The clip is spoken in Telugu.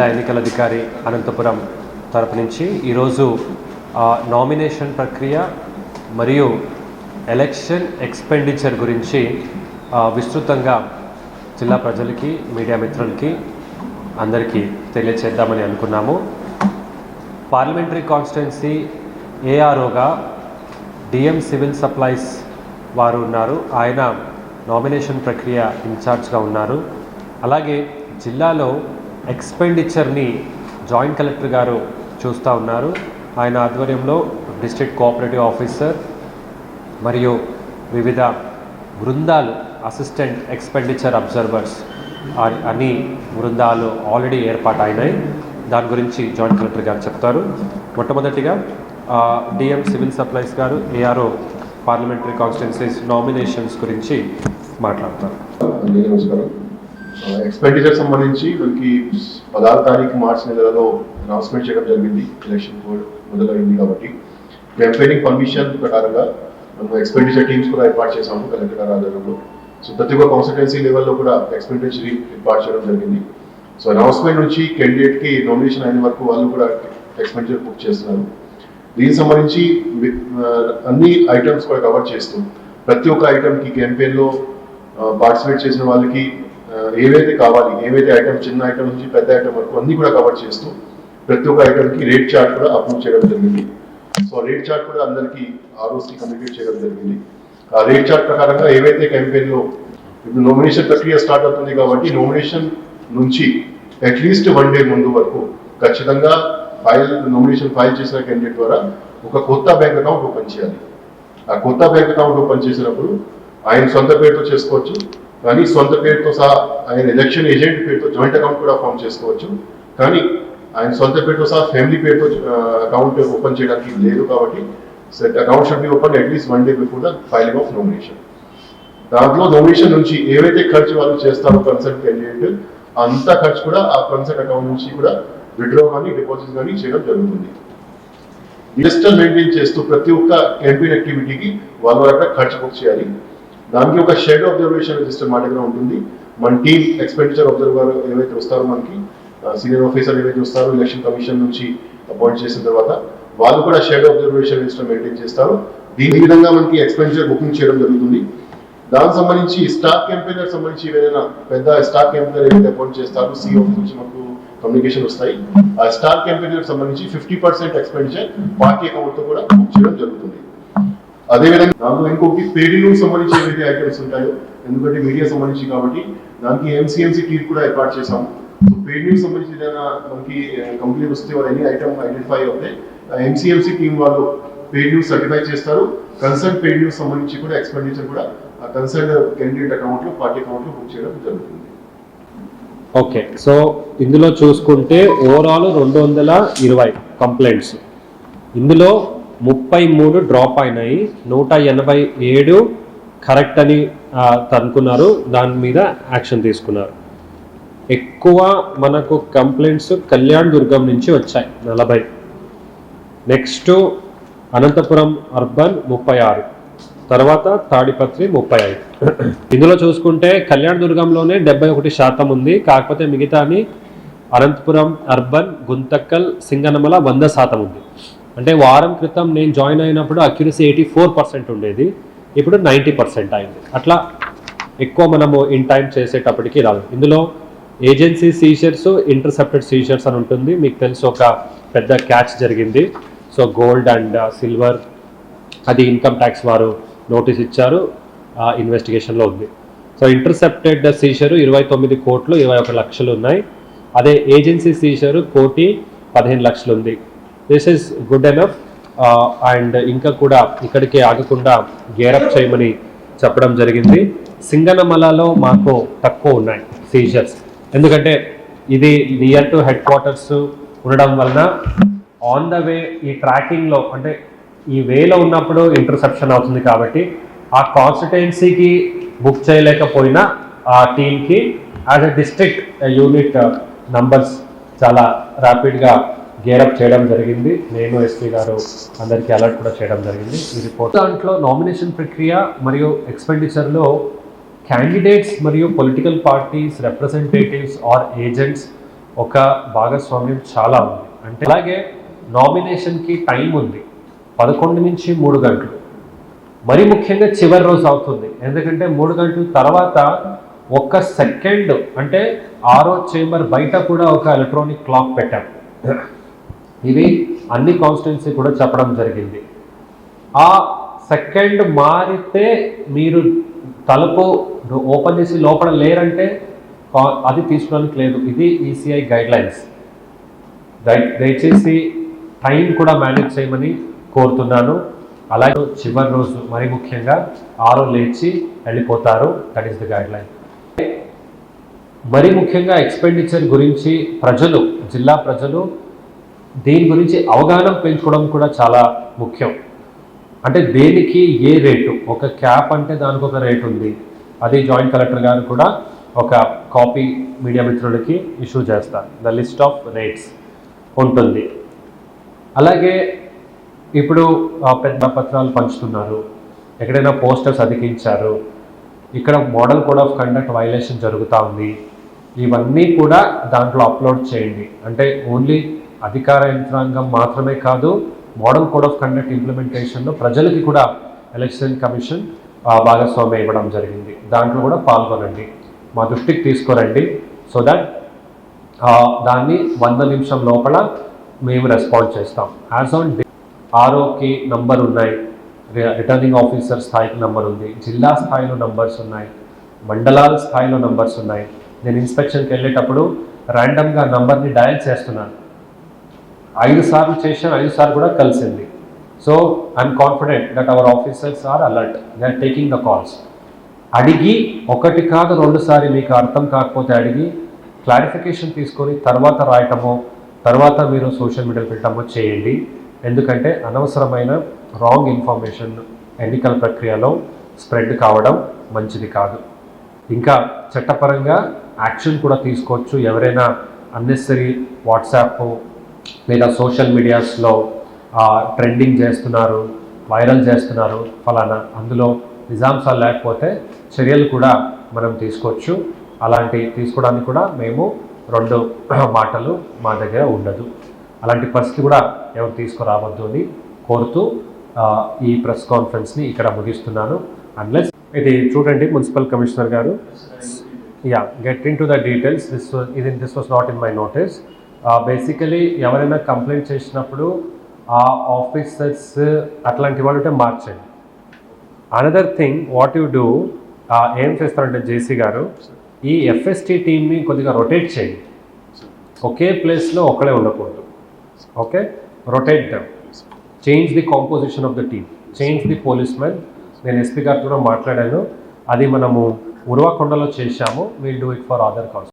జిల్లా ఎన్నికల అధికారి అనంతపురం తరపు నుంచి ఈరోజు నామినేషన్ ప్రక్రియ మరియు ఎలక్షన్ ఎక్స్పెండిచర్ గురించి విస్తృతంగా జిల్లా ప్రజలకి మీడియా మిత్రులకి అందరికీ తెలియచేద్దామని అనుకున్నాము. పార్లమెంటరీ కాన్స్టిట్యున్సీ ఏఆర్ఓగా డిఎం సివిల్ సప్లైస్ వారు ఉన్నారు. ఆయన నామినేషన్ ప్రక్రియ ఇన్ఛార్జ్గా ఉన్నారు. అలాగే జిల్లాలో ఎక్స్పెండిచర్ని జాయింట్ కలెక్టర్ గారు చూస్తూ ఉన్నారు. ఆయన ఆధ్వర్యంలో డిస్ట్రిక్ట్ కోఆపరేటివ్ ఆఫీసర్ మరియు వివిధ బృందాలు అసిస్టెంట్ ఎక్స్పెండిచర్ అబ్జర్వర్స్ అని అన్ని బృందాలు ఆల్రెడీ ఏర్పాటు అయినాయి దాని గురించి జాయింట్ కలెక్టర్ గారు చెప్తారు. మొట్టమొదటిగా డిఎం సివిల్ సప్లైస్ గారు ఏఆర్ఓ పార్లమెంటరీ కాన్స్టిట్యున్సీస్ నామినేషన్స్ గురించి మాట్లాడతారు. నమస్కారం ఎక్స్పెండిచర్ సంబంధించి మనకి పదహారు తారీఖు మార్చి నెలలో అనౌన్స్మెంట్ చేయడం జరిగింది. ఎలక్షన్ కోడ్ మొదలైంది కాబట్టి. క్యాంపెయినింగ్ పర్మిషన్ ప్రకారంగా మనం ఎక్స్పెండిచర్ టీమ్స్ కూడా ఏర్పాటు చేసాము కలెక్టర్ గారి ఆధ్వర్యంలో. సో ప్రతి ఒక్క కాన్స్టిట్యున్సీ లెవెల్లో కూడా ఎక్స్పెండిచర్ ఏర్పాటు చేయడం జరిగింది. సో అనౌన్స్మెంట్ నుంచి candidate కి నామినేషన్ అయిన వరకు వాళ్ళు కూడా ఎక్స్పెండిచర్ బుక్ చేస్తున్నారు. దీనికి సంబంధించి అన్ని ఐటమ్స్ కూడా కవర్ చేస్తూ ప్రతి ఒక్క ఐటమ్కి క్యాంపెయిన్లో పార్టిసిపేట్ చేసిన వాళ్ళకి ఏవైతే కావాలి ఏవైతే ఐటమ్ చిన్న ఐటమ్ నుంచి పెద్ద ఐటమ్ వరకు అన్ని కూడా కవర్ చేస్తూ ప్రతి ఒక్క ఐటమ్కి రేట్ చార్ట్ కూడా అప్రూవ్ చేయడం జరిగింది. సో రేట్ చార్ట్ కూడా అందరికీ ఆర్ఓస్కి కమ్యూనికేట్ చేయడం జరిగింది. ఆ రేట్ చార్ట్ ప్రకారంగా ఏవైతే క్యాంపెయిన్లో ఇప్పుడు నామినేషన్ ప్రక్రియ స్టార్ట్ అవుతుంది కాబట్టి నామినేషన్ నుంచి అట్లీస్ట్ వన్ డే ముందు వరకు ఖచ్చితంగా ఫైల్ నామినేషన్ ఫైల్ చేసిన క్యాండిడేట్ ద్వారా ఒక కొత్త బ్యాంక్ అకౌంట్ ఓపెన్ చేయాలి. ఆ కొత్త బ్యాంక్ అకౌంట్ ఓపెన్ చేసినప్పుడు ఆయన సొంత పేరుతో చేసుకోవచ్చు కానీ సొంత పేరుతో సహా ఆయన ఎలక్షన్ ఏజెంట్ పేరుతో జాయింట్ అకౌంట్ కూడా ఫామ్ చేసుకోవచ్చు. కానీ ఆయన సొంత పేరుతో సహా ఫ్యామిలీ పేరుతో అకౌంట్ ఓపెన్ చేయడానికి లేదు కాబట్టి set account should be open at least one day before the filing of nomination దాంట్లో నామినేషన్ నుంచి ఏవైతే ఖర్చు వాళ్ళు చేస్తారో కన్సల్ట్ క్యాండిడేట్ అంత ఖర్చు కూడా ఆ కన్సల్ట్ అకౌంట్ నుంచి కూడా విడ్రా కానీ డిపాజిట్ కానీ చేయడం జరుగుతుంది. లిస్టర్ మెయింటైన్ చేస్తూ ప్రతి ఒక్క క్యాంపెయిన్ యాక్టివిటీకి వాళ్ళ ఖర్చు బుక్ చేయాలి. దానికి ఒక షెడ్ అబ్జర్వేషన్ సిస్టమ్ మా ఉంటుంది. మన టీమ్ ఎక్స్పెండిచర్ అబ్జర్వర్ ఏవైతే వస్తారో మనకి సీనియర్ ఆఫీసర్ ఏవైతే వస్తారో ఎలక్షన్ కమిషన్ నుంచి అపాయింట్ చేసిన తర్వాత వాళ్ళు కూడా షేడ్ అబ్జర్వేషన్ సిస్టమ్ మెయింటైన్ చేస్తారు. దీని విధంగా మనకి ఎక్స్పెండిచర్ బుకింగ్ చేయడం జరుగుతుంది. దానికి సంబంధించి స్టాక్ క్యాంపెయినర్ సంబంధించి ఏదైనా పెద్ద స్టాక్ క్యాంపెయినర్ ఏదైతే అపాయింట్ చేస్తారో సిఓ నుంచి మనకు కమ్యూనికేషన్ వస్తాయి. ఆ స్టార్ క్యాంపెయినర్ సంబంధించి ఫిఫ్టీ పర్సెంట్ ఎక్స్పెండిచర్ పార్టీ అకౌంట్తో కూడా బుక్ చేయడం జరుగుతుంది. అదేవిధంగా దాంట్లో ఇంకొకటి పేడింగ్ సంబంధించి ఏవైతే ఐటమ్స్ ఉంటాయో ఎందుకంటే మీడియా సంబంధించి కాబట్టి దానికి ఎంసీఎంసీ టీమ్ కూడా ఏర్పాటు చేసాము సో పేడింగ్ సంబంధించి ఏదైనా మనకి కంప్లీట్ వస్తే వాళ్ళు ఎన్ని ఐటమ్ ఐడెంటిఫై అవుతే ఎంసీఎంసీ టీం వాళ్ళు పేడ్ న్యూస్ సర్టిఫై చేస్తారు. కన్సర్న్ పేడ్ న్యూస్ సంబంధించి కూడా ఎక్స్పెండిచర్ కూడా ఆ కన్సర్న్ క్యాండిడేట్ అకౌంట్లో పార్టీ అకౌంట్లో బుక్ చేయడం జరుగుతుంది. ఓకే సో ఇందులో చూసుకుంటే ఓవరాల్ రెండు వందల ఇరవై కంప్లైంట్స్ ఇందులో ముప్పై మూడు డ్రాప్ అయినాయి. నూట ఎనభై ఏడు కరెక్ట్ అని అనుకున్నారు దాని మీద యాక్షన్ తీసుకున్నారు. ఎక్కువ మనకు కంప్లైంట్స్ కళ్యాణ్ దుర్గం నుంచి వచ్చాయి నలభై. నెక్స్ట్ అనంతపురం అర్బన్ ముప్పై ఆరు. తర్వాత తాడిపత్రి ముప్పై ఐదు. ఇందులో చూసుకుంటే కళ్యాణ్ దుర్గంలోనే డెబ్బై ఒకటి శాతం ఉంది. కాకపోతే మిగతాని అనంతపురం అర్బన్ గుంతక్కల్ సింగనమల వంద శాతం ఉంది. అంటే వారం క్రితం నేను జాయిన్ అయినప్పుడు అక్యురసీ ఎయిటీ ఫోర్ పర్సెంట్ ఉండేది. ఇప్పుడు నైంటీ పర్సెంట్ అయింది. అట్లా ఎక్కువ మనము ఇన్ టైం చేసేటప్పటికి రాదు ఇందులో ఏజెన్సీ సీషర్స్ ఇంటర్సెప్టెడ్ సీషర్స్ అని ఉంటుంది. మీకు తెలుసు ఒక పెద్ద క్యాచ్ జరిగింది. సో గోల్డ్ అండ్ సిల్వర్ అది ఇన్కమ్ ట్యాక్స్ వారు నోటీస్ ఇచ్చారు. ఆ ఇన్వెస్టిగేషన్లో ఉంది. సో ఇంటర్సెప్టెడ్ సీషరు ఇరవై తొమ్మిది కోట్లు ఇరవై ఒక లక్షలు ఉన్నాయి. అదే ఏజెన్సీ సీషరు కోటి పదిహేను లక్షలు ఉంది. This is good enough and ఇంకా కూడా ఇక్కడికి ఆగకుండా గేరప్ చేయమని చెప్పడం జరిగింది. సింగనమలలో మాకు తక్కువ ఉన్నాయి సీజర్స్ ఎందుకంటే ఇది నియర్ టు హెడ్ క్వార్టర్స్ ఉండడం వలన ఆన్ ద వే ఈ ట్రాకింగ్లో అంటే ఈ వేలో ఉన్నప్పుడు ఇంటర్సెప్షన్ అవుతుంది కాబట్టి ఆ కాన్స్టిట్యున్సీకి బుక్ చేయలేకపోయినా ఆ టీంకి as a district unit numbers చాలా ర్యాపిడ్గా గేరప్ చేయడం జరిగింది. నేను ఎస్పీ గారు అందరికీ అలర్ట్ కూడా చేయడం జరిగింది. ఈ రిపోర్ట్ దాంట్లో నామినేషన్ ప్రక్రియ మరియు ఎక్స్పెండిచర్లో క్యాండిడేట్స్ మరియు political parties representatives or agents ఒక భాగస్వామ్యం చాలా ఉంది. అంటే అలాగే నామినేషన్కి టైం ఉంది. పదకొండు నుంచి మూడు గంటలు. మరి ముఖ్యంగా చివరి రోజు అవుతుంది. ఎందుకంటే మూడు గంటల తర్వాత ఒక్క సెకండ్ అంటే ఆరో చేంబర్ బయట కూడా ఒక ఎలక్ట్రానిక్ క్లాక్ పెట్టాం. ఇవి అన్ని కాన్స్టిట్యున్సీ కూడా చెప్పడం జరిగింది. ఆ సెకండ్ మారితే మీరు తలుపు ఓపెన్ చేసి లోపల లేరంటే కా- అది తీసుకోవడానికి లేదు. ఇది ఈసీఐ గైడ్ లైన్స్ దయచేసి టైం కూడా మేనేజ్ చేయమని కోరుతున్నాను. అలాగే చివరి రోజు మరి ముఖ్యంగా ఆరో లేచి వెళ్ళిపోతారు. That is the guideline మరి ముఖ్యంగా ఎక్స్పెండిచర్ గురించి ప్రజలు జిల్లా ప్రజలు దీని గురించి అవగాహన పెంచుకోవడం కూడా చాలా ముఖ్యం. అంటే దేనికి ఏ రేటు? ఒక క్యాప్ అంటే దానికి ఒక రేటు ఉంది. అది జాయింట్ కలెక్టర్ గారు కూడా ఒక కాపీ మీడియా మిత్రులకి ఇష్యూ చేస్తారు. ద లిస్ట్ ఆఫ్ రేట్స్ ఉంటుంది. అలాగే ఇప్పుడు ఆ, పెద్ద పత్రాలు పంచుతున్నారు. ఎక్కడైనా పోస్టర్స్ అతికించారు. ఇక్కడ model code of conduct violation జరుగుతూ ఉంది. ఇవన్నీ కూడా దాంట్లో అప్లోడ్ చేయండి. అంటే ఓన్లీ అధికార యంత్రాంగం మాత్రమే కాదు మోడల్ కోడ్ ఆఫ్ కండక్ట్ ఇంప్లిమెంటేషన్లో ప్రజలకి కూడా ఎలక్షన్ కమిషన్ భాగస్వామ్యం ఇవ్వడం జరిగింది. దాంట్లో కూడా పాల్గొనండి. మా దృష్టికి తీసుకురండి. సో దట్ దాన్ని వంద నిమిషం లోపల మేము రెస్పాండ్ చేస్తాం. యాజ్ ఆన్ డే ఆర్ఓకి నంబర్ ఉన్నాయి. రి- రిటర్నింగ్ ఆఫీసర్ స్థాయికి నంబర్ ఉంది. జిల్లా స్థాయిలో నంబర్స్ ఉన్నాయి. మండలాల స్థాయిలో నంబర్స్ ఉన్నాయి. నేను ఇన్స్పెక్షన్కి వెళ్ళేటప్పుడు ర్యాండమ్గా నంబర్ని డయల్ చేస్తున్నాను. ఐదు సార్లు చేశాను ఐదు సార్లు కూడా కలిసింది. So I'm confident that our officers are alert they are taking the calls అడిగి ఒకటి కాదు రెండుసారి మీకు అర్థం కాకపోతే అడిగి క్లారిఫికేషన్ తీసుకొని తర్వాత రాయటమో తర్వాత మీరు సోషల్ మీడియాలో పెట్టడమో చేయండి. ఎందుకంటే అనవసరమైన రాంగ్ ఇన్ఫర్మేషన్ ఎన్నికల ప్రక్రియలో స్ప్రెడ్ కావడం మంచిది కాదు. ఇంకా చట్టపరంగా యాక్షన్ కూడా తీసుకోవచ్చు. ఎవరైనా అన్నెసరీ వాట్సాప్ లేదా సోషల్ మీడియాస్లో ట్రెండింగ్ చేస్తున్నారు వైరల్ చేస్తున్నారు ఫలానా. అందులో నిజాంశాలు లేకపోతే చర్యలు కూడా మనం తీసుకోవచ్చు. అలాంటి తీసుకోవడానికి కూడా మేము రెండు మాటలు మా దగ్గర ఉండదు. అలాంటి పరిస్థితి కూడా ఎవరు తీసుకురావద్దు అని కోరుతూ ఈ ప్రెస్ కాన్ఫరెన్స్ని ఇక్కడ ముగిస్తున్నాను. అన్లెస్ ఇది చూడండి మున్సిపల్ కమిషనర్ గారు. Yeah get into the details this ఇది this was not in my notice basically ఎవరైనా కంప్లైంట్ చేసినప్పుడు ఆ ఆఫీసర్స్ అట్లాంటి వాళ్ళు ఉంటే మార్చండి. Another thing what you do ఏం చేస్తారంటే జేసీ గారు ఈ ఎఫ్ఎస్టీ టీమ్ని కొద్దిగా రొటేట్ చేయండి. ఒకే ప్లేస్లో ఒకడే ఉండకూడదు. Okay rotate them change the composition of the team change the policeman నేను ఎస్పీ గారితో కూడా మాట్లాడాను. అది మనము ఉరవకొండలో చేశాము. Will do it for other cons